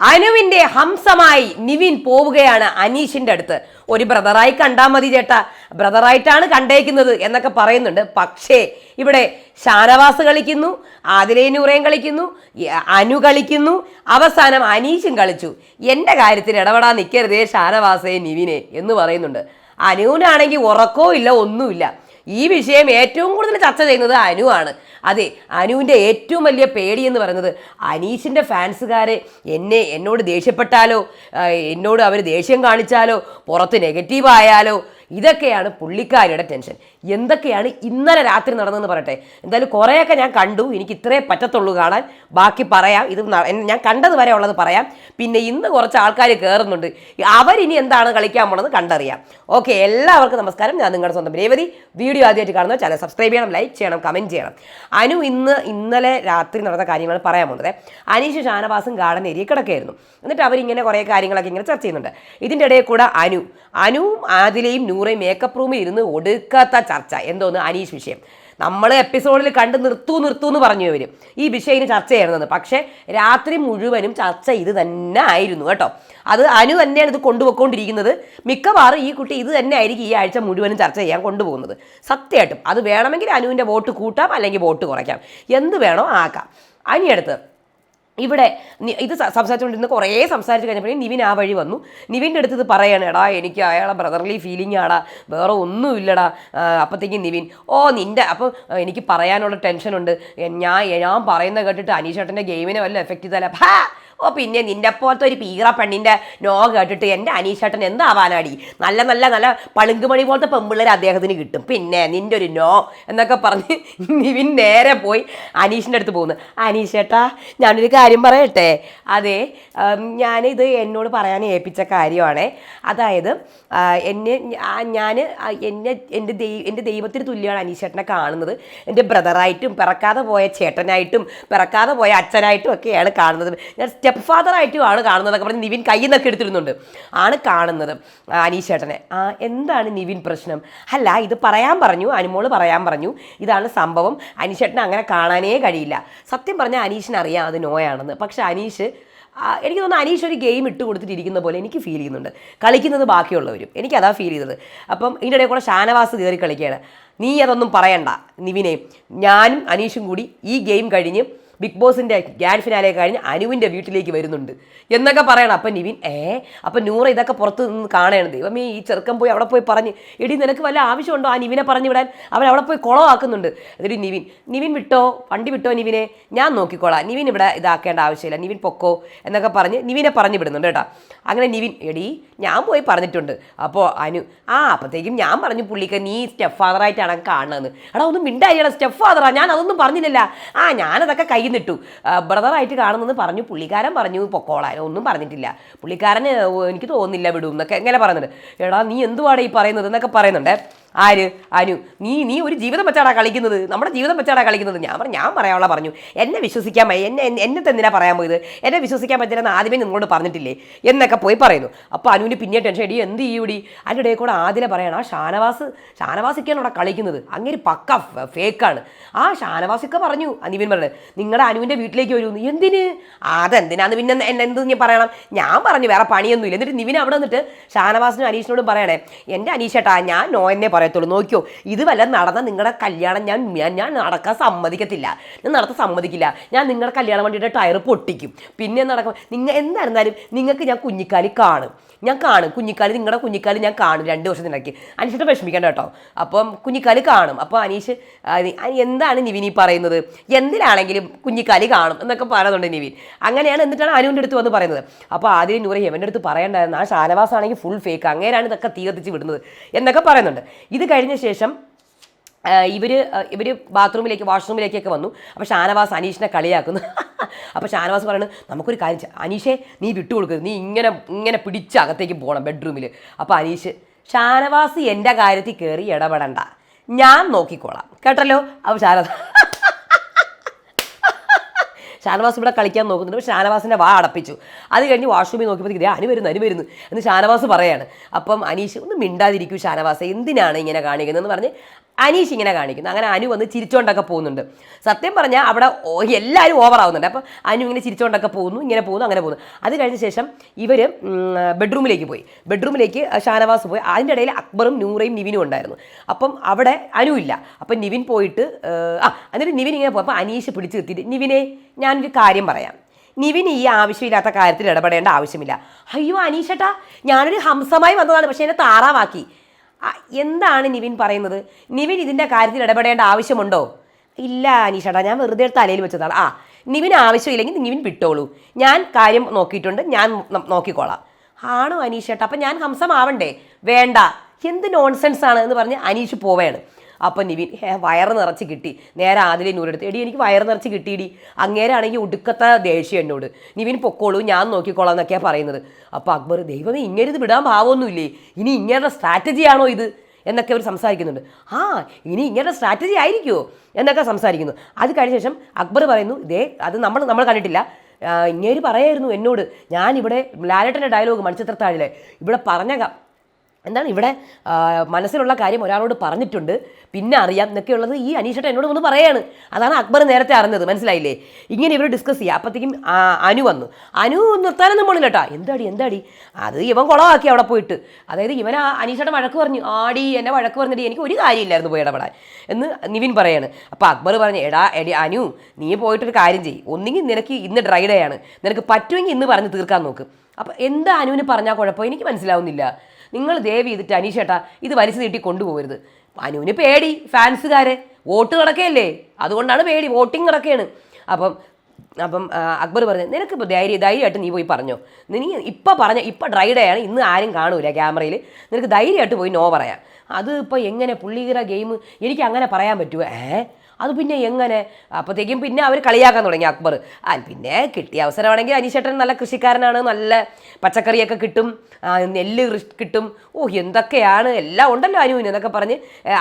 അനുവിന്റെ ഹംസമായി നിവിൻ പോവുകയാണ് അനീഷിന്റെ അടുത്ത്. ഒരു ബ്രദറായി കണ്ടാൽ മതി ചേട്ടാ. ബ്രദറായിട്ടാണ് കണ്ടേക്കുന്നത് എന്നൊക്കെ പറയുന്നുണ്ട്. പക്ഷേ ഇവിടെ ഷാനവാസ് കളിക്കുന്നു ആദിലേ നൂറേം കളിക്കുന്നു അനു കളിക്കുന്നു അവസാനം അനീഷും കളിച്ചു. എന്റെ കാര്യത്തിൽ ഇടപെടാൻ നിൽക്കരുതേ ഷാനവാസേ നിവിനെ എന്ന് പറയുന്നുണ്ട്. അനുവിനാണെങ്കിൽ ഉറക്കോ ഇല്ല ഒന്നുമില്ല. ഈ വിഷയം ഏറ്റവും കൂടുതൽ ചർച്ച ചെയ്യുന്നത് ആണ്. അതെ അനുവിന്റെ ഏറ്റവും വലിയ പേടി എന്ന് പറയുന്നത് അനീഷിന്റെ ഫാൻസുകാരെ എന്നെ എന്നോട് ദേഷ്യപ്പെട്ടാലോ എന്നോട് അവർ ദേഷ്യം കാണിച്ചാലോ പുറത്ത് നെഗറ്റീവ് ആയാലോ ഇതൊക്കെയാണ് പുള്ളിക്കാരിയുടെ ടെൻഷൻ. എന്തൊക്കെയാണ് ഇന്നലെ രാത്രി നടന്നതെന്ന് പറയട്ടെ. എന്തായാലും കുറേയൊക്കെ ഞാൻ കണ്ടു. എനിക്ക് ഇത്രേ പറ്റത്തുള്ളൂ കാണാൻ. ബാക്കി പറയാം. ഇത് ഞാൻ കണ്ടത് വരെ ഉള്ളത് പറയാം. പിന്നെ ഇന്ന് കുറച്ച് ആൾക്കാർ കയറുന്നുണ്ട് അവരിനി എന്താണ് കളിക്കാൻ പോണത് കണ്ടറിയാം. ഓക്കെ എല്ലാവർക്കും നമസ്കാരം. ഞാൻ നിങ്ങളുടെ സ്വന്തം രേവതി. വീഡിയോ ആദ്യമായിട്ട് കാണുന്ന ചാനൽ സബ്സ്ക്രൈബ് ചെയ്യണം ലൈക്ക് ചെയ്യണം കമന്റ് ചെയ്യണം. അനു ഇന്ന് ഇന്നലെ രാത്രി നടന്ന കാര്യങ്ങൾ പറയാൻ പോകുന്നത് അനീഷ് ഷാനവാസും ഗാർഡൻ ഏരിയ കിടക്കുകയായിരുന്നു. എന്നിട്ട് അവരിങ്ങനെ കുറേ കാര്യങ്ങളൊക്കെ ഇങ്ങനെ ചർച്ച ചെയ്യുന്നുണ്ട്. ഇതിന്റെ ഇടയിൽ കൂടെ അനു. അനുവും ആദിലയും നൂറയും മേക്കപ്പ് റൂമിൽ ഇരുന്ന് ഒടുക്കാത്ത ചർച്ച. എന്തോന്ന് അനീഷ് വിഷയം. നമ്മൾ എപ്പിസോഡിൽ കണ്ട് നിർത്തൂ നിർത്തൂ എന്ന് പറഞ്ഞു ഇവർ ഈ വിഷയം ഇനി ചർച്ച ചെയ്യണമെന്ന് പക്ഷേ രാത്രി മുഴുവനും ചർച്ച ഇത് തന്നെ ആയിരുന്നു കേട്ടോ. അത് അനു തന്നെയാണ് ഇത് കൊണ്ടുപോയിക്കൊണ്ടിരിക്കുന്നത്. മിക്കവാറും ഈ കുട്ടി ഇത് തന്നെ ആയിരിക്കും ഈ ആഴ്ച മുഴുവനും ചർച്ച ചെയ്യാൻ കൊണ്ടുപോകുന്നത്. സത്യമായിട്ടും. അത് വേണമെങ്കിൽ അനുവിന്റെ വോട്ട് കൂട്ടാം അല്ലെങ്കിൽ വോട്ട് കുറയ്ക്കാം. എന്ത് വേണോ ആക്കാം. അനിയടുത്ത് ഇവിടെ ഇത് സംസാരിച്ചുകൊണ്ടിരുന്ന കുറേ സംസാരിച്ച് കഴിഞ്ഞപ്പോഴേ നിവിൻ ആ വഴി വന്നു. നിവിന്റെ അടുത്ത് ഇത് പറയാണ് എടാ എനിക്ക് അയാളെ ബ്രദർലി ഫീലിംഗ് ആടാ വേറെ ഒന്നുമില്ലടാ. അപ്പോഴത്തേക്കും നിവിൻ ഓ നിന്റെ അപ്പം എനിക്ക് പറയാനുള്ള ടെൻഷനുണ്ട് ഞാൻ ഞാൻ പറയുന്നത് കേട്ടിട്ട് അനീഷേട്ടന്റെ ഗെയിമിനെ വല്ല എഫക്റ്റ് ചെയ്താലേ ഓ പിന്നെ നിന്റെ പോലത്തെ ഒരു പീറ പെണ്ണിന്റെ നോ കേട്ടിട്ട് എന്റെ അനീഷേട്ടൻ എന്താവാനാടി? നല്ല നല്ല നല്ല പളുങ്കുമണി പോലത്തെ പെമ്പിള്ളേർ അദ്ദേഹത്തിന് കിട്ടും. പിന്നെ നിന്റെ ഒരു നോ എന്നൊക്കെ പറഞ്ഞ് നിവിൻ നേരെ പോയി അനീഷിന്റെ അടുത്ത് പോകുന്നു. അനീഷേട്ടാ ഞാനൊരു കാര്യം പറയട്ടെ? അതെ ഞാനിത് എന്നോട് പറയാൻ ഏൽപ്പിച്ച കാര്യമാണ്. അതായത് എന്നെ ഞാൻ എന്നെ എന്റെ ദൈവ എന്റെ ദൈവത്തിന് തുല്യമാണ് അനീഷേട്ടനെ കാണുന്നത്. എന്റെ ബ്രദറായിട്ടും പിറക്കാതെ പോയ ചേട്ടനായിട്ടും പിറക്കാതെ പോയ അച്ഛനായിട്ടും ഒക്കെയാണ് കാണുന്നത്. ഞാൻ സ്റ്റെപ്പ് ഫാദറായിട്ടുമാണ് കാണുന്നതൊക്കെ പറഞ്ഞ് നിവിൻ കയ്യിൽ നിന്നൊക്കെ എടുത്തിരുന്നുണ്ട് ആണ് കാണുന്നത് അനീഷേട്ടനെ. ആ എന്താണ് നിവിൻ പ്രശ്നം? അല്ല ഇത് പറയാൻ പറഞ്ഞു അനുമോൾ പറയാൻ പറഞ്ഞു. ഇതാണ് സംഭവം. അനീഷേട്ടനെ അങ്ങനെ കാണാനേ കഴിയില്ല. സത്യം പറഞ്ഞാൽ അനീഷിന് അറിയാം അത് നോയാണെന്ന്. പക്ഷെ അനീഷ് എനിക്ക് തോന്നുന്നു അനീഷ് ഒരു ഗെയിം ഇട്ട് കൊടുത്തിട്ടിരിക്കുന്ന പോലെ എനിക്ക് ഫീൽ ചെയ്യുന്നുണ്ട്. കളിക്കുന്നത് ബാക്കിയുള്ളവരും. എനിക്ക് അതാ ഫീൽ ചെയ്തത്. അപ്പം ഇതിന്റെ ഇടയിൽ കൂടെ ഷാനവാസ് കയറി കളിക്കുകയാണ്. നീ അതൊന്നും പറയണ്ട നിവിനെ. ഞാനും അനീഷും കൂടി ഈ ഗെയിം കഴിഞ്ഞ് ബിഗ് ബോസിന്റെ ഗ്രാൻഡ് ഫിനാലെ കഴിഞ്ഞ് അനുവിന്റെ വീട്ടിലേക്ക് വരുന്നുണ്ട്. എന്നൊക്കെ പറയണം. അപ്പം നിവിൻ ഏ അപ്പം നൂറ ഇതൊക്കെ പുറത്ത് നിന്ന് കാണേണ്ടത് ദൈവമേ ഈ ചെറുക്കൻ പോയി അവിടെ പോയി പറഞ്ഞ് എടി നിനക്ക് വല്ല ആവശ്യമുണ്ടോ? ആ നിവിനെ പറഞ്ഞു വിടാൻ അവൻ അവിടെ പോയി കുളമാക്കുന്നുണ്ട് അതൊരു നിവിൻ നിവിൻ വിട്ടോ? വണ്ടി വിട്ടോ നിവിനെ? ഞാൻ നോക്കിക്കോളാം. നിവിൻ ഇവിടെ ഇതാക്കേണ്ട ആവശ്യമില്ല. നിവിൻ പൊക്കോ? എന്നൊക്കെ പറഞ്ഞ് നിവിനെ പറഞ്ഞു വിടുന്നുണ്ട് കേട്ടോ. അങ്ങനെ നിവിൻ എടി ഞാൻ പോയി പറഞ്ഞിട്ടുണ്ട്. അപ്പോൾ അനു ആ അപ്പോഴത്തേക്കും ഞാൻ പറഞ്ഞു പുള്ളിക്ക് നീ സ്റ്റെപ്പ് ഫാദറായിട്ടാണ് കാണുന്നത് എടാ ഒന്നും മിണ്ടായില്ല സ്റ്റെപ്പ് ഫാദറാ ഞാൻ അതൊന്നും പറഞ്ഞില്ലല്ല. ആ ഞാനതൊക്കെ കയ്യിൽ നിട്ടു ബ്രദറായിട്ട് കാണുന്നെന്ന് പറഞ്ഞു. പുള്ളിക്കാരൻ പറഞ്ഞു പൊക്കോളാൻ ഒന്നും പറഞ്ഞിട്ടില്ല. പുള്ളിക്കാരന് എനിക്ക് തോന്നുന്നില്ല വിടും എന്നൊക്കെ എങ്ങനെ പറയുന്നുണ്ട്. എടാ നീ എന്തുവാടാ ഈ പറയുന്നത് എന്നൊക്കെ പറയുന്നുണ്ട്. ആര്? അനു. നീ നീ ഒരു ജീവിതം വെച്ചാടാ കളിക്കുന്നത്. നമ്മുടെ ജീവിതം വെച്ചാടാ കളിക്കുന്നത്. ഞാൻ പറഞ്ഞു ഞാൻ പറയാനുള്ള പറഞ്ഞു. എന്നെ വിശ്വസിക്കാൻ വയ്യ. എന്നെ എന്നെ- എന്തിനാ പറയാൻ പോയത്? എന്നെ വിശ്വസിക്കാൻ പറ്റില്ലെന്ന് ആദ്യമേ നിങ്ങളോട് പറഞ്ഞിട്ടില്ലേ? എന്നൊക്കെ പോയി പറയുന്നു. അപ്പോൾ അനുവിന് പിന്നെ ടെൻഷൻ എടി എന്ത് ചെയ്യൂടി അതിന്റെ ഇടയിൽ കൂടെ ആദ്യം പറയണം ആ ഷാനവാസ് ഷാനവാസിക്കാണ് അവിടെ കളിക്കുന്നത്. അങ്ങനെ പക്ക ഫേക്കാണ് ആ ഷാനവാസിക്ക പറഞ്ഞു. അനുവിൻ പറഞ്ഞത് നിങ്ങളുടെ അനുവിന്റെ വീട്ടിലേക്ക് വരുമെന്ന് എന്തിന്? അതെന്തിനാന്ന് പിന്നെ എന്നെ എന്ത് ഞാൻ പറയണം? ഞാൻ പറഞ്ഞു വേറെ പണിയൊന്നുമില്ല. എന്നിട്ട് നിവിൻ അവിടെ നിന്നിട്ട് ഷാനവാസിനും അനീഷിനോടും പറയണേ എന്റെ അനീഷേട്ടാ ഞാൻ നോ എന്നേ പറയത്തുള്ളൂ. നോക്കിയോ ഇത് വല്ല നടന്ന നിങ്ങളുടെ കല്യാണം ഞാൻ ഞാൻ- നടക്കാൻ സമ്മതിക്കത്തില്ല. ഞാൻ നടത്താൻ സമ്മതിക്കില്ല. ഞാൻ നിങ്ങളുടെ കല്യാണം വണ്ടിയുടെ ടയർ പൊട്ടിക്കും. പിന്നെ നടക്കും നിങ്ങൾ എന്തായിരുന്നാലും നിങ്ങൾക്ക് ഞാൻ കുഞ്ഞിക്കാലി കാണും. ഞാൻ കാണും. കുഞ്ഞിക്കാലി നിങ്ങളുടെ കുഞ്ഞിക്കാലി ഞാൻ കാണും. രണ്ട് വർഷത്തിനിടയ്ക്ക് അനീഷിട്ട് വിഷമിക്കണ്ട കേട്ടോ. അപ്പം കുഞ്ഞിക്കാലി കാണും. അപ്പോൾ അനീഷ് എന്താണ് നിവിൻ ഈ പറയുന്നത്? എന്തിനാണെങ്കിലും കുഞ്ഞിക്കാലി കാണും എന്നൊക്കെ പറയുന്നുണ്ട് നിവിൻ. അങ്ങനെയാണ് എന്നിട്ടാണ് അനുവിന്റെ അടുത്ത് വന്ന് പറയുന്നത്. അപ്പോൾ ആദ്യം നൂറ് ഹെമന്റെ അടുത്ത് പറയേണ്ടായിരുന്നു. ആ ഷാനവാസ് ആണെങ്കിൽ ഫുൾ ഫേക്ക് അങ്ങനെയാണ് ഇതൊക്കെ തീർത്തിച്ച് വിടുന്നത് എന്നൊക്കെ പറയുന്നുണ്ട്. ഇത് കഴിഞ്ഞ ശേഷം ഇവർ ഇവർ ബാത്റൂമിലേക്ക് വാഷ്റൂമിലേക്കൊക്കെ വന്നു. അപ്പോൾ ഷാനവാസ് അനീഷിനെ കളിയാക്കുന്നു. അപ്പോൾ ഷാനവാസ് പറയുന്നത് നമുക്കൊരു കാര്യം അനീഷെ നീ വിട്ടുകൊടുക്കരുത്. നീ ഇങ്ങനെ ഇങ്ങനെ പിടിച്ച് അകത്തേക്ക് പോകണം ബെഡ്റൂമിൽ അപ്പോൾ അനീഷ് ഷാനവാസ് എന്റെ കാര്യത്തിൽ കയറി ഇടപെടണ്ട. ഞാൻ നോക്കിക്കോളാം. കേട്ടല്ലോ? അപ്പോൾ ഷാനവാസ് ഷാനവാസ് ഇവിടെ കളിക്കാൻ നോക്കുന്നുണ്ട്. പക്ഷേ ഷാനവാസിന്റെ വാ അടപ്പിച്ചു. അത് കഴിഞ്ഞ് വാഷ്റൂമിൽ നോക്കിയപ്പോഴത്തേക്ക് ഇതേ അനു വരുന്നു അനു വരുന്നു. എന്ന് ഷാനവാസ് പറയാണ്. അപ്പം അനീഷ് ഒന്ന് മിണ്ടാതിരിക്കൂ ഷാനവാസ്. എന്തിനാണ് ഇങ്ങനെ കാണിക്കുന്നതെന്ന് പറഞ്ഞ് അനീഷ് ഇങ്ങനെ കാണിക്കുന്നു. അങ്ങനെ അനു വന്ന് ചിരിച്ചോണ്ടൊക്കെ പോകുന്നുണ്ട്. സത്യം പറഞ്ഞാൽ അവിടെ എല്ലാവരും ഓവറാവുന്നുണ്ട് അപ്പോൾ അനു ഇങ്ങനെ ചിരിച്ചോണ്ടൊക്കെ പോകുന്നു ഇങ്ങനെ പോകുന്നു അങ്ങനെ പോകുന്നു. അത് കഴിഞ്ഞ ശേഷം ഇവർ ബെഡ്റൂമിലേക്ക് പോയി. ബെഡ്റൂമിലേക്ക് ഷാനവാസ് പോയി. അതിന്റെ ഇടയിൽ അക്ബറും നൂറയും നിവിനും ഉണ്ടായിരുന്നു. അപ്പം അവിടെ അനു ഇല്ല. അപ്പം നിവിൻ പോയിട്ട് ആ എന്നിട്ട് നിവിൻ ഇങ്ങനെ പോയപ്പോൾ അനീഷ് പിടിച്ച് നിർത്തിയിട്ട് നിവിനെ ഞാനൊരു കാര്യം പറയാം. നിവിൻ ഈ ആവശ്യമില്ലാത്ത കാര്യത്തിൽ ഇടപെടേണ്ട ആവശ്യമില്ല. അയ്യോ അനീഷേട്ടാ ഞാനൊരു ഹംസമായി വന്നതാണ്. പക്ഷേ എന്നെ താറാവാക്കി. എന്താണ് നിവിൻ പറയുന്നത്? നിവിൻ ഇതിന്റെ കാര്യത്തിൽ ഇടപെടേണ്ട ആവശ്യമുണ്ടോ? ഇല്ല അനീഷേട്ടാ ഞാൻ വെറുതെ തലയിൽ വെച്ചതാണ്. ആ നിവിൻ ആവശ്യമില്ലെങ്കിൽ നിവിൻ വിട്ടോളൂ. ഞാൻ കാര്യം നോക്കിയിട്ടുണ്ട് ഞാൻ നോക്കിക്കോളാം. ആണോ അനീഷേട്ടാ അപ്പം ഞാൻ ഹംസമാവണ്ടേ? വേണ്ട. എന്ത് നോൺസെൻസ് ആണ് എന്ന് പറഞ്ഞ് അനീഷ് പോവുകയാണ്. അപ്പം നിവിൻ വയറ് നിറച്ച് കിട്ടി. നേരെ ആദിലെ നൂരെടുത്ത് എടി എനിക്ക് വയറ് നിറച്ച് കിട്ടിയിടി. അങ്ങേരാണെങ്കിൽ ഒടുക്കത്തെ ദേഷ്യം എന്നോട്. നിവിൻ പൊക്കോളൂ ഞാൻ നോക്കിക്കോളാം എന്നൊക്കെയാണ് പറയുന്നത്. അപ്പോൾ അക്ബർ ദൈവമേ ഇങ്ങനെ ഇത് വിടാൻ ഭാവമൊന്നുമില്ലേ ഇനി ഇങ്ങനെയുള്ള സ്ട്രാറ്റജി ആണോ ഇത്? എന്നൊക്കെ അവർ സംസാരിക്കുന്നുണ്ട്. ആ ഇനി ഇങ്ങനെ സ്ട്രാറ്റജി ആയിരിക്കുമോ എന്നൊക്കെ സംസാരിക്കുന്നു. അത് കഴിഞ്ഞ ശേഷം അക്ബർ പറയുന്നു ഇതേ അത് നമ്മൾ നമ്മൾ കണ്ടിട്ടില്ല. ഇങ്ങേര് പറയായിരുന്നു എന്നോട്. ഞാനിവിടെ ലാലേട്ടന്റെ ഡയലോഗ് മണിച്ചിത്രത്താഴിലെ. ഇവിടെ പറഞ്ഞ എന്താണ് ഇവിടെ മനസ്സിലുള്ള കാര്യം ഒരാളോട് പറഞ്ഞിട്ടുണ്ട്. പിന്നെ അറിയാം എന്നൊക്കെയുള്ളത് ഈ അനീഷട്ട എന്നോട് ഒന്ന് പറയാണ്. അതാണ് അക്ബർ നേരത്തെ അറിഞ്ഞത് മനസ്സിലായില്ലേ? ഇങ്ങനെ ഇവർ ഡിസ്കസ് ചെയ്യുക അപ്പോഴത്തേക്കും അനു വന്നു. അനു നിർത്താനൊന്നും പോണില്ല കേട്ടോ. എന്താടി എന്താടി? അത് ഇവൻ കുളമാക്കി അവിടെ പോയിട്ട്. അതായത് ഇവൻ ആ അനീഷയുടെ വഴക്ക് പറഞ്ഞു. ആടി എന്നെ വഴക്ക് പറഞ്ഞിട്ട് എനിക്ക് ഒരു കാര്യമില്ലായിരുന്നു പോയി ഇടപെടാൻ എന്ന് നിവിൻ പറയാണ്. അപ്പോൾ അക്ബർ പറഞ്ഞു എടാ എടി അനു നീ പോയിട്ടൊരു കാര്യം ചെയ്യും. ഒന്നുകിൽ നിനക്ക് ഇന്ന് ഡ്രൈ ഡേ ആണ്. നിനക്ക് പറ്റുമെങ്കിൽ ഇന്ന് പറഞ്ഞ് തീർക്കാൻ നോക്ക്. അപ്പോൾ എന്താ അനുവിന് പറഞ്ഞാൽ കുഴപ്പം? എനിക്ക് മനസ്സിലാവുന്നില്ല. നിങ്ങൾ ദയവ് ചെയ്തിട്ട് അനീഷേട്ടാ ഇത് വലിച്ചു നീട്ടി കൊണ്ടുപോകരുത്. അനുവിന് പേടി ഫാൻസുകാരെ വോട്ട് കിടക്കുകയല്ലേ അതുകൊണ്ടാണ് പേടി വോട്ടിംഗ് കിടക്കുകയാണ് അപ്പം അപ്പം അക്ബർ പറഞ്ഞു നിനക്ക് ഇപ്പോൾ ധൈര്യം ധൈര്യമായിട്ട് നീ പോയി പറഞ്ഞോ. നീ ഇപ്പം പറഞ്ഞ ഇപ്പം ഡ്രൈ ഡേ ആണ് ഇന്ന് ആരും കാണൂല ക്യാമറയിൽ നിനക്ക് ധൈര്യമായിട്ട് പോയി നോ പറയാം. അത് ഇപ്പോൾ എങ്ങനെ പുള്ളിയുടെ ഗെയിം എനിക്ക് അങ്ങനെ പറയാൻ പറ്റുമോ ഏ? അത് പിന്നെ എങ്ങനെ? അപ്പോഴത്തേക്കും പിന്നെ അവർ കളിയാക്കാൻ തുടങ്ങി അക്ബർ. ആ പിന്നെ കിട്ടിയ അവസരമാണെങ്കിൽ അനീഷേട്ടൻ നല്ല കൃഷിക്കാരനാണ് നല്ല പച്ചക്കറിയൊക്കെ കിട്ടും നെല്ല് കിട്ടും. ഓ എന്തൊക്കെയാണ്? എല്ലാം ഉണ്ടല്ലോ അനുവിന് എന്നൊക്കെ പറഞ്ഞ്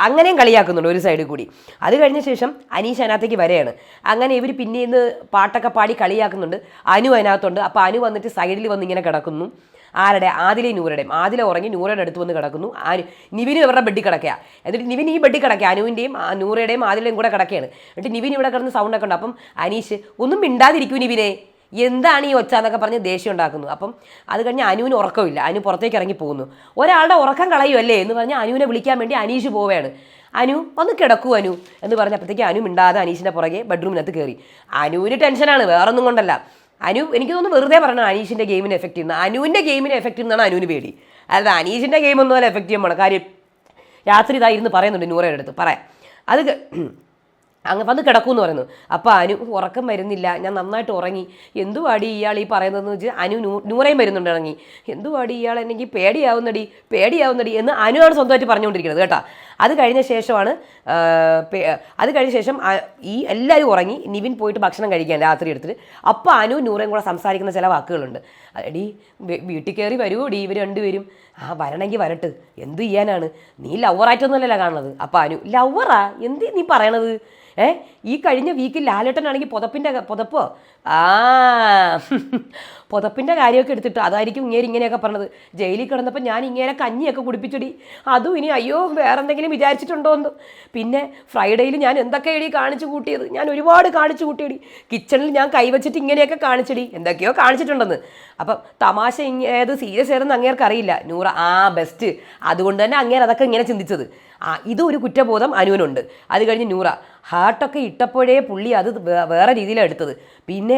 അങ്ങനെയും കളിയാക്കുന്നുണ്ട് ഒരു സൈഡിൽ കൂടി. അത് കഴിഞ്ഞ ശേഷം അനീഷ് അതിനകത്തേക്ക് വരെയാണ് അങ്ങനെ ഇവർ പിന്നെ ഇന്ന് പാട്ടൊക്കെ പാടി കളിയാക്കുന്നുണ്ട്. അനു അതിനകത്തുണ്ട്. അപ്പോൾ അനു വന്നിട്ട് സൈഡിൽ വന്ന് ഇങ്ങനെ കിടക്കുന്നു. ആരുടെ? ആദിലെ നൂറുടെയും ആദിലെ ഉറങ്ങി നൂറയുടെ അടുത്ത് വന്ന് കിടക്കുന്നു. ആ നിവിന് ഇവരുടെ ബെഡിൽ കിടക്കുക എന്നിട്ട് നിവിൻ ഈ ബെഡിൽ കിടക്കുക അനുവിന്റെയും നൂറയുടെയും ആദിലെയും കൂടെ കിടക്കുകയാണ് എന്നിട്ട് നിവിൻ ഇവിടെ കിടന്ന് സൗണ്ടൊക്കെ ഉണ്ട്. അപ്പം അനീഷ് ഒന്നും മിണ്ടാതിരിക്കൂ നിവിനെ. എന്താണ് ഈ ഒച്ച എന്നൊക്കെ പറഞ്ഞ് ദേഷ്യം ഉണ്ടാക്കുന്നു. അപ്പം അത് കഴിഞ്ഞ് അനുവിന് ഉറക്കമില്ല. അനു പുറത്തേക്ക് ഇറങ്ങി പോകുന്നു. ഒരാളുടെ ഉറക്കം കളയുമല്ലേ എന്ന് പറഞ്ഞ് അനുവിനെ വിളിക്കാൻ വേണ്ടി അനീഷ് പോവുകയാണ്. അനു ഒന്ന് കിടക്കൂ അനു എന്ന് പറഞ്ഞപ്പോഴത്തേക്ക് അനു മിണ്ടാതെ അനീഷിന്റെ പുറകെ ബെഡ്റൂമിനകത്ത് കയറി. അനുവിന് ടെൻഷനാണ് വേറൊന്നും കൊണ്ടല്ല. അനു എനിക്ക് തോന്നുന്നു വെറുതെ പറഞ്ഞു അനീഷിന്റെ ഗെയിമിന് എഫക്റ്റ് ചെയ്യുന്ന അനുവിന്റെ ഗെയിമിന് എഫക്റ്റ് ചെയ്യുന്നതാണ് അനുവിന് പേടി. അതായത് അനീഷിന്റെ ഗെയിം ഒന്നും അല്ല എഫക്റ്റ് ചെയ്യുമ്പോൾ കാര്യം രാത്രി ഇതായിരുന്നു പറയുന്നുണ്ട് നൂറയുടെ അടുത്ത്. പറയാം അത് അങ്ങ് വന്ന് കിടക്കൂന്ന് പറയുന്നു. അപ്പോൾ അനു ഉറക്കം വരുന്നില്ല. ഞാൻ നന്നായിട്ട് ഉറങ്ങി. എന്തുവാടി ഇയാൾ ഈ പറയുന്നതെന്ന് വെച്ചാൽ അനു നൂ- നൂറേയും വരുന്നുണ്ട് ഇറങ്ങി. എന്തുവാടി ഇയാൾ എനിക്ക് പേടിയാവുന്നടി പേടിയാവുന്നടി എന്ന് അനുവാണ് സ്വന്തമായിട്ട് പറഞ്ഞുകൊണ്ടിരിക്കുന്നത് കേട്ടോ. അത് കഴിഞ്ഞ ശേഷമാണ് അത് കഴിഞ്ഞ ശേഷം ഈ എല്ലാവരും ഉറങ്ങി നിവിൻ പോയിട്ട് ഭക്ഷണം കഴിക്കാൻ രാത്രി എടുത്തിട്ട്. അപ്പോൾ അനു നൂറേം കൂടെ സംസാരിക്കുന്ന ചില വാക്കുകളുണ്ട്. എടി വീട്ടിൽ കയറി വരുമോ ഡി ഇവർ രണ്ടുപേരും? ആ വരണമെങ്കിൽ വരട്ട്. എന്ത് ചെയ്യാനാണ്? നീ ലവറായിട്ടൊന്നുമല്ലല്ലോ കാണുന്നത്. അപ്പോൾ അനു ലവറാ? എന്ത് നീ പറയണത്? ഏ ഈ കഴിഞ്ഞ വീക്കിൽ ലാലേട്ടനാണെങ്കിൽ പുതപ്പിന്റെ പുതപ്പോ? ആ പുതപ്പിന്റെ കാര്യമൊക്കെ എടുത്തിട്ട് അതായിരിക്കും ഇങ്ങനെ ഇങ്ങനെയൊക്കെ പറഞ്ഞത്. ജയിലിൽ കിടന്നപ്പോൾ ഞാൻ ഇങ്ങനെ കഞ്ഞിയൊക്കെ കുടിപ്പിച്ചിടി. അതും ഇനി അയ്യോ വേറെ എന്തെങ്കിലും വിചാരിച്ചിട്ടുണ്ടോ എന്ന് പിന്നെ ഫ്രൈഡേയിൽ ഞാൻ എന്തൊക്കെ എടി കാണിച്ചു കൂട്ടിയത്? ഞാൻ ഒരുപാട് കാണിച്ചു കൂട്ടിയടി. കിച്ചണിൽ ഞാൻ കൈവച്ചിട്ട് ഇങ്ങനെയൊക്കെ കാണിച്ചടി. എന്തൊക്കെയോ കാണിച്ചിട്ടുണ്ടെന്ന്. അപ്പം തമാശ ഏത് സീരിയസ് ആയിരുന്നു അങ്ങേർക്ക് അറിയില്ല നൂറ ആ ബെസ്റ്റ്. അതുകൊണ്ട് തന്നെ അങ്ങേർ അതൊക്കെ ഇങ്ങനെ ചിന്തിച്ചത്. ആ ഇതും ഒരു കുറ്റബോധം അനുവിനുണ്ട്. അത് കഴിഞ്ഞ് നൂറ. ഹാർട്ടൊക്കെ ഇട്ടപ്പോഴേ പുള്ളി അത് വേറെ രീതിയിലാണ് എടുത്തത്. പിന്നെ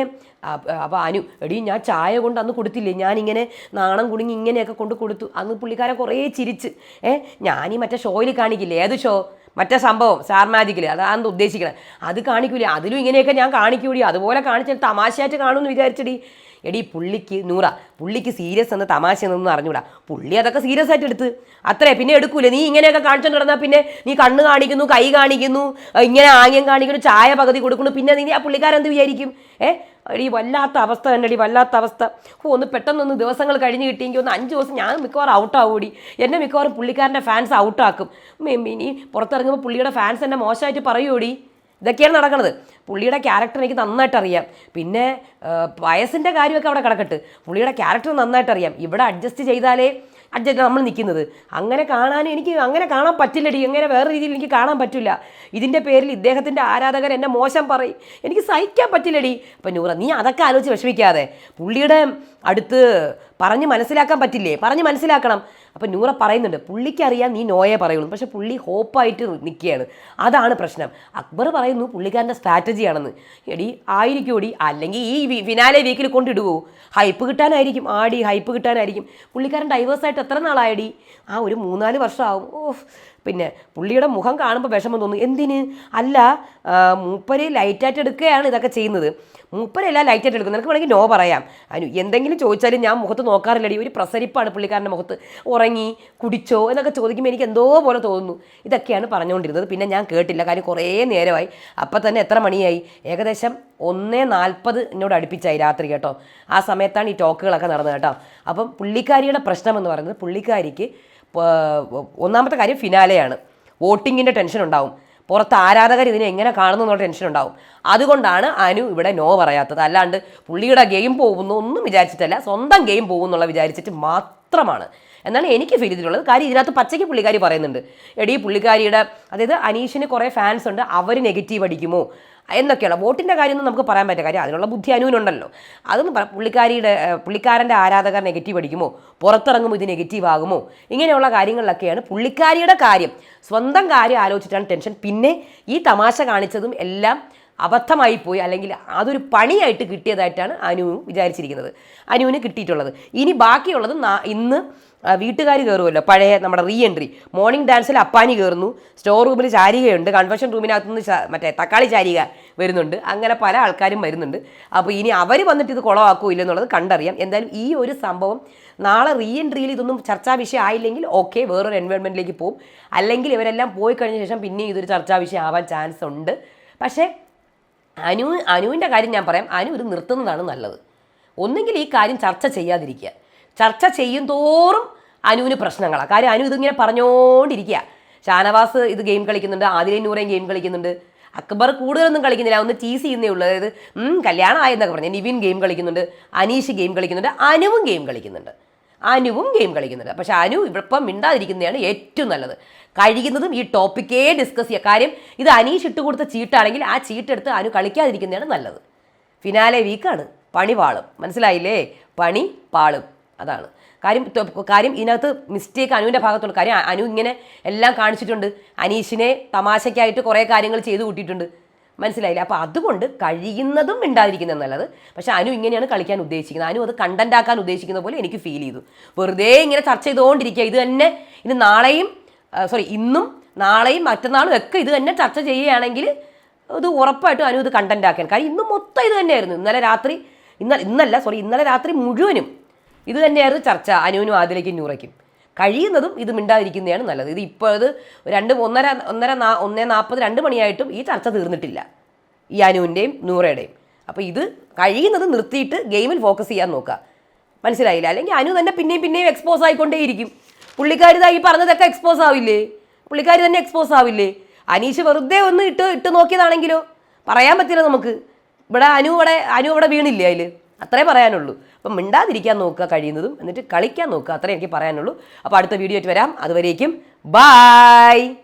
അപ്പോൾ അനു എടി ഞാൻ ചായ കൊണ്ട് അന്ന് കൊടുത്തില്ലേ? ഞാനിങ്ങനെ നാണം കുടുങ്ങി ഇങ്ങനെയൊക്കെ കൊണ്ട് കൊടുത്തു. അന്ന് പുള്ളിക്കാരെ കുറേ ചിരിച്ച്. ഏ ഞാനീ മറ്റേ ഷോയിൽ കാണിക്കില്ലേ? ഏത് ഷോ? മറ്റേ സംഭവം മാജിക്കിൽ അതാണ് ഉദ്ദേശിക്കണത് അത് കാണിക്കൂലേ? അതിലും ഇങ്ങനെയൊക്കെ ഞാൻ കാണിക്കൂടി. അതുപോലെ കാണിച്ചിട്ട് തമാശയായിട്ട് കാണുമെന്ന് വിചാരിച്ചടി. എടി പുള്ളിക്ക് നൂറ പുള്ളിക്ക് സീരിയസ് എന്ന തമാശ എന്നൊന്നും അറിഞ്ഞൂടാ. പുള്ളി അതൊക്കെ സീരിയസ് ആയിട്ട് എടുത്ത്. അത്രേ പിന്നെ എടുക്കൂല. നീ ഇങ്ങനെയൊക്കെ കാണിച്ചോണ്ട് നടന്നാൽ പിന്നെ നീ കണ്ണ് കാണിക്കുന്നു കൈ കാണിക്കുന്നു ഇങ്ങനെ ആംഗ്യം കാണിക്കുന്നു ചായ പകുതി കൊടുക്കുന്നു പിന്നെ നീ ആ പുള്ളിക്കാരെന്ത് വിചാരിക്കും? ഏ? എടി വല്ലാത്ത അവസ്ഥ തന്നെ അടി വല്ലാത്ത അവസ്ഥ. ഓ ഒന്ന് പെട്ടെന്നൊന്ന് ദിവസങ്ങൾ കഴിഞ്ഞ് കിട്ടിയെങ്കിൽ ഒന്ന് അഞ്ച് ദിവസം ഞാൻ മിക്കവാറും ഔട്ടാവൂടി. എന്നെ മിക്കവാറും പുള്ളിക്കാരന്റെ ഫാൻസ് ഔട്ടാക്കും. ഇനി പുറത്തിറങ്ങുമ്പോൾ പുള്ളിയുടെ ഫാൻസ് എന്നെ മോശമായിട്ട് പറയൂടി. ഇതൊക്കെയാണ് നടക്കുന്നത് പുള്ളിയുടെ ക്യാരക്ടർ എനിക്ക് നന്നായിട്ട് അറിയാം. പിന്നെ വയസ്സിന്റെ കാര്യമൊക്കെ അവിടെ കിടക്കട്ട് പുള്ളിയുടെ ക്യാരക്ടർ നന്നായിട്ട് അറിയാം. ഇവിടെ അഡ്ജസ്റ്റ് ചെയ്താലേ അഡ്ജസ്റ്റ് നമ്മൾ നിൽക്കുന്നത്. അങ്ങനെ കാണാൻ എനിക്ക് അങ്ങനെ കാണാൻ പറ്റില്ലടി. അങ്ങനെ വേറെ രീതിയിൽ എനിക്ക് കാണാൻ പറ്റില്ല. ഇതിന്റെ പേരിൽ ഇദ്ദേഹത്തിന്റെ ആരാധകർ എന്നെ മോശം പറയും. എനിക്ക് സഹിക്കാൻ പറ്റില്ലടി. അപ്പം നൂറ നീ അതൊക്കെ ആലോചിച്ച് വിഷമിക്കാതെ. പുള്ളിയുടെ അടുത്ത് പറഞ്ഞ് മനസ്സിലാക്കാൻ പറ്റില്ലേ? പറഞ്ഞ് മനസ്സിലാക്കണം. അപ്പം നൂറ പറയുന്നുണ്ട് പുള്ളിക്കറിയാം നീ നോയെ പറയുള്ളൂ. പക്ഷേ പുള്ളി ഹോപ്പായിട്ട് നിൽക്കുകയാണ്. അതാണ് പ്രശ്നം. അക്ബർ പറയുന്നു പുള്ളിക്കാരന്റെ സ്ട്രാറ്റജിയാണെന്ന് എടി ആയിരിക്കുമോടി അല്ലെങ്കിൽ ഈ വിനാലെ വീക്കിൽ കൊണ്ടിടുവോ? ഹൈപ്പ് കിട്ടാനായിരിക്കും ആടി ഹൈപ്പ് കിട്ടാനായിരിക്കും. പുള്ളിക്കാരൻ ഡൈവേഴ്സായിട്ട് എത്ര നാളായടി? ആ ഒരു മൂന്നാൽ വർഷമാവും. ഓഫ് പിന്നെ പുള്ളിയുടെ മുഖം കാണുമ്പോൾ വിഷമം തോന്നുന്നു എന്തിന്? അല്ല മൂപ്പര് ലൈറ്റായിട്ട് എടുക്കുകയാണ് ഇതൊക്കെ ചെയ്യുന്നത്. മൂപ്പരെല്ലാം ലൈറ്റായിട്ട് എടുക്കുന്നത്. നിനക്ക് വേണമെങ്കിൽ നോ പറയാം. അനു എന്തെങ്കിലും ചോദിച്ചാലും ഞാൻ മുഖത്ത് നോക്കാറില്ലടി. ഒരു പ്രസരിപ്പാണ് പുള്ളിക്കാരന്റെ മുഖത്ത്. ഉറങ്ങി കുടിച്ചോ എന്നൊക്കെ ചോദിക്കുമ്പോൾ എനിക്ക് എന്തോ പോലെ തോന്നുന്നു. ഇതൊക്കെയാണ് പറഞ്ഞുകൊണ്ടിരുന്നത്. പിന്നെ ഞാൻ കേട്ടില്ല. കാര്യം കുറേ നേരമായി. അപ്പം തന്നെ എത്ര മണിയായി? ഏകദേശം ഒന്നേ നാൽപ്പത് എന്നോട് അടുപ്പിച്ചായി രാത്രി കേട്ടോ. ആ സമയത്താണ് ഈ ടോക്കുകളൊക്കെ നടന്നത് കേട്ടോ. അപ്പം പുള്ളിക്കാരിയുടെ പ്രശ്നം എന്ന് പറയുന്നത് പുള്ളിക്കാരിക്ക് ഒന്നാമത്തെ കാര്യം ഫിനാലെയാണ്. വോട്ടിങ്ങിന്റെ ടെൻഷൻ ഉണ്ടാവും പുറത്ത് ആരാധകർ ഇതിനെ എങ്ങനെ കാണുന്നു എന്നുള്ള ടെൻഷൻ ഉണ്ടാവും അതുകൊണ്ടാണ് അനു ഇവിടെ നോ പറയാത്തത്. അല്ലാണ്ട് പുള്ളിയുടെ ഗെയിം പോകുന്നു ഒന്നും വിചാരിച്ചിട്ടല്ല സ്വന്തം ഗെയിം പോകുന്നുള്ള വിചാരിച്ചിട്ട് മാത്രമാണ്. എന്നാണ് എനിക്ക് ഫീൽ ചെയ്തിട്ടുള്ളത്. കാര്യം ഇതിനകത്ത് പച്ചയ്ക്ക് പുള്ളിക്കാരി പറയുന്നുണ്ട്. എടീ പുള്ളിക്കാരിയുടെ അതായത് അനീഷിന് കുറേ ഫാൻസ് ഉണ്ട് അവർ നെഗറ്റീവ് അടിക്കുമോ? എന്നൊക്കെയുള്ള വോട്ടിന്റെ കാര്യമൊന്നും നമുക്ക് പറയാൻ പറ്റില്ല. കാര്യം അതിനുള്ള ബുദ്ധി അനുവിനുണ്ടല്ലോ. അതൊന്നും പുള്ളിക്കാരിയുടെ പുള്ളിക്കാരന്റെ ആരാധകർ നെഗറ്റീവ് അടിക്കുമോ? പുറത്തിറങ്ങുമ്പോൾ ഇത് നെഗറ്റീവ് ആകുമോ? ഇങ്ങനെയുള്ള കാര്യങ്ങളിലൊക്കെയാണ് പുള്ളിക്കാരിയുടെ കാര്യം. സ്വന്തം കാര്യം ആലോചിച്ചിട്ടാണ് ടെൻഷൻ. പിന്നെ ഈ തമാശ കാണിച്ചതും എല്ലാം അബദ്ധമായി പോയി അല്ലെങ്കിൽ അതൊരു പണിയായിട്ട് കിട്ടിയതായിട്ടാണ് അനു വിചാരിച്ചിരിക്കുന്നത്. അനുവിന് കിട്ടിയിട്ടുള്ളത്. ഇനി ബാക്കിയുള്ളത് ഇന്ന് വീട്ടുകാർ കയറുമല്ലോ പഴയ നമ്മുടെ റീ എൻട്രി മോർണിംഗ് ഡാൻസിൽ അപ്പാനി കയറുന്നു സ്റ്റോർ റൂമിൽ ചാരികയുണ്ട്. കൺവെൻഷൻ റൂമിനകത്ത് നിന്ന് ചാ- മറ്റേ തക്കാളി ചാരിക വരുന്നുണ്ട്. അങ്ങനെ പല ആൾക്കാരും വരുന്നുണ്ട്. അപ്പോൾ ഇനി അവർ വന്നിട്ട് ഇത് കുളമാക്കൂ ഇല്ലെന്നുള്ളത് കണ്ടറിയാം. എന്തായാലും ഈ ഒരു സംഭവം നാളെ റീ എൻട്രിയിൽ ഇതൊന്നും ചർച്ചാ വിഷയം ആയില്ലെങ്കിൽ ഓക്കെ വേറൊരു എൻവയോൺമെന്റിലേക്ക് പോകും അല്ലെങ്കിൽ ഇവരെല്ലാം പോയി കഴിഞ്ഞ ശേഷം പിന്നെ ഇതൊരു ചർച്ചാ വിഷയം ആവാൻ ചാൻസ് ഉണ്ട്. പക്ഷേ അനു അനുവിന്റെ കാര്യം ഞാൻ പറയാം. അനു ഇത് നിർത്തുന്നതാണ് നല്ലത്. ഒന്നെങ്കിൽ ഈ കാര്യം ചർച്ച ചെയ്യാതിരിക്കുക. ചർച്ച ചെയ്യും തോറും അനുവിന് പ്രശ്നങ്ങളാണ് കാര്യം അനു ഇതിങ്ങനെ പറഞ്ഞുകൊണ്ടിരിക്കുക ഷാനവാസ് ഇത് ഗെയിം കളിക്കുന്നുണ്ട്. ആദിലെ നൂറേയും ഗെയിം കളിക്കുന്നുണ്ട്. അക്ബർ കൂടുതലൊന്നും കളിക്കുന്നില്ല. ഒന്ന് ടീസ് ചെയ്യുന്നേ ഉള്ളൂ. അതായത് കല്യാണം ആയെന്നൊക്കെ പറഞ്ഞു. നിവിൻ ഗെയിം കളിക്കുന്നുണ്ട്. അനീഷ് ഗെയിം കളിക്കുന്നുണ്ട്. അനുവും ഗെയിം കളിക്കുന്നുണ്ട്. അനുവും ഗെയിം കളിക്കുന്നുണ്ട്. പക്ഷെ അനു ഇപ്പം മിണ്ടാതിരിക്കുന്നതാണ് ഏറ്റവും നല്ലത്. കഴിയുന്നതും ഈ ടോപ്പിക്കേ ഡിസ്കസ് ചെയ്യുക കാര്യം ഇത് അനീഷ് ഇട്ട് കൊടുത്ത ചീട്ടാണെങ്കിൽ ആ ചീട്ടെടുത്ത് അനു കളിക്കാതിരിക്കുന്നതാണ് നല്ലത്. ഫിനാലെ വീക്കാണ് പണി പാളും. മനസ്സിലായില്ലേ? പണി പാളും. അതാണ്. കാര്യം കാര്യം ഇതിനകത്ത് മിസ്റ്റേക്ക് അനുവിന്റെ ഭാഗത്തുള്ള കാര്യം അനു ഇങ്ങനെ എല്ലാം കാണിച്ചിട്ടുണ്ട്. അനീഷിനെ തമാശയ്ക്കായിട്ട് കുറേ കാര്യങ്ങൾ ചെയ്തു കൂട്ടിയിട്ടുണ്ട്. മനസ്സിലായില്ലേ. അപ്പോൾ അതുകൊണ്ട് കഴിയുന്നതും മിണ്ടാതിരിക്കുന്നത് എന്നുള്ളത് പക്ഷേ അനു ഇങ്ങനെയാണ് കളിക്കാൻ ഉദ്ദേശിക്കുന്നത്. അനു അത് കണ്ടന്റ് ആക്കാൻ ഉദ്ദേശിക്കുന്ന പോലെ എനിക്ക് ഫീൽ ചെയ്തു. വെറുതെ ഇങ്ങനെ ചർച്ച ചെയ്തുകൊണ്ടിരിക്കുക. ഇത് തന്നെ ഇനി നാളെയും സോറി ഇന്നും നാളെയും മറ്റന്നാളും ഒക്കെ ഇത് തന്നെ ചർച്ച ചെയ്യുകയാണെങ്കിൽ ഇത് ഉറപ്പായിട്ടും അനു ഇത് കണ്ടന്റ് ആക്കാൻ. കാര്യം ഇന്ന് മൊത്തം ഇത് തന്നെയായിരുന്നു. ഇന്നലെ രാത്രി ഇന്നലെ ഇന്നല്ല സോറി ഇന്നലെ രാത്രി മുഴുവനും ഇത് തന്നെയായിരുന്നു ചർച്ച. അനുവിനും ആദിലേക്കും നൂറയ്ക്കും. കഴിയുന്നതും ഇത് മിണ്ടാതിരിക്കുന്നതാണ് നല്ലത്. ഇത് ഇപ്പോൾ ഇത് രണ്ട് ഒന്നര ഒന്നര നാ ഒന്നേ നാൽപ്പത് രണ്ട് മണിയായിട്ടും ഈ ചർച്ച തീർന്നിട്ടില്ല. ഈ അനുവിന്റെയും നൂറയുടെയും. അപ്പോൾ ഇത് കഴിയുന്നത് നിർത്തിയിട്ട് ഗെയിമിൽ ഫോക്കസ് ചെയ്യാൻ നോക്കുക. മനസ്സിലായില്ല? അല്ലെങ്കിൽ അനു തന്നെ പിന്നെയും പിന്നെയും എക്സ്പോസ് ആയിക്കൊണ്ടേയിരിക്കും. പുള്ളിക്കാരി ഈ പറഞ്ഞതൊക്കെ എക്സ്പോസ് ആവില്ലേ? പുള്ളിക്കാരി തന്നെ എക്സ്പോസ് ആവില്ലേ? അനീഷ് വെറുതെ ഒന്ന് ഇട്ട് ഇട്ട് നോക്കിയതാണെങ്കിലോ? പറയാൻ പറ്റില്ല നമുക്ക്. ഇവിടെ അനു ഇവിടെ അനു ഇവിടെ വീണില്ലേ അതിൽ അത്രേ പറയാനുള്ളൂ. അപ്പം മിണ്ടാതിരിക്കാൻ നോക്കുക കഴിയുന്നതും എന്നിട്ട് കളിക്കാൻ നോക്കുക. അത്രേ എനിക്ക് പറയാനുള്ളൂ. അപ്പോൾ അടുത്ത വീഡിയോ ആയിട്ട് വരാം. അതുവരേക്കും ബായ്